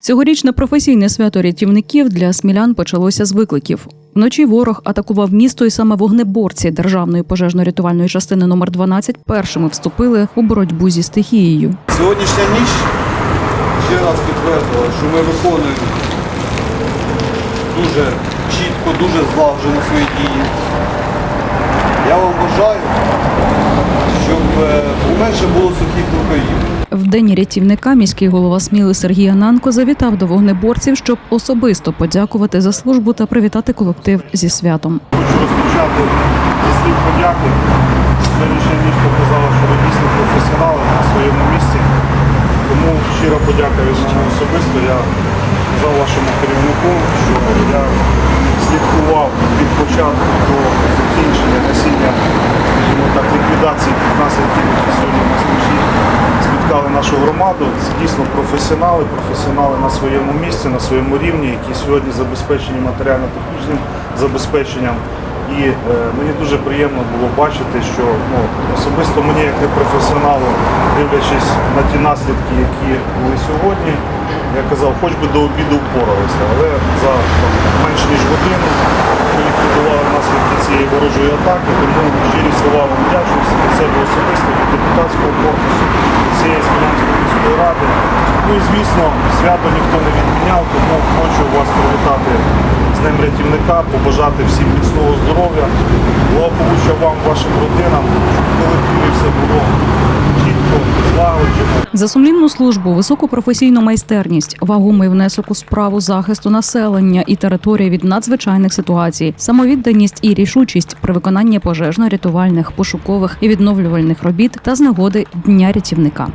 Цьогорічне професійне свято рятівників для смілян почалося з викликів. Вночі ворог атакував місто, і саме вогнеборці державної пожежно-рятувальної частини номер 12 першими вступили у боротьбу зі стихією. Сьогоднішня ніч ще раз підтвердила, що ми виконуємо дуже чітко, дуже злагоджено свої дії. Я вам бажаю, щоб е, поменше було сухих рукаїв. В день рятівника міський голова Сміли Сергій Ананко завітав до вогнеборців, щоб особисто подякувати за службу та привітати колектив зі святом. Хочу розпочати зі слів подяки. Сьогоднішня ніч показала, що ви дійсно професіонали на своєму місці. Тому щира подяка від мене особисто. Я казав вашому керівнику, що я нашу громаду. Це дійсно професіонали, професіонали на своєму місці, на своєму рівні, які сьогодні забезпечені матеріально-технічним забезпеченням. І е, мені дуже приємно було бачити, що ну, особисто мені, як непрофесіоналу, дивлячись на ті наслідки, які були сьогодні, я казав, хоч би до обіду впоралися, але за там, менш ніж годину ліквідували наслідки цієї ворожої атаки, тому щирі слова вам вдячності себе особисто, від депутатського корпусу, від цієї Смілянської міської ради. Ну і звісно, свято ніхто не відміняв, тому хочу вас привітати з ним рятівника, побажати всім міцного здоров'я, благополуччя вам, вашим родинам, щоб в колективі все було чітко, злагоджено. За сумлінну службу, високу професійну майстерність, вагомий внесок у справу захисту населення і території від надзвичайних ситуацій, самовідданість і рішучість при виконанні пожежно-рятувальних, пошукових і відновлювальних робіт та з нагоди дня рятівника.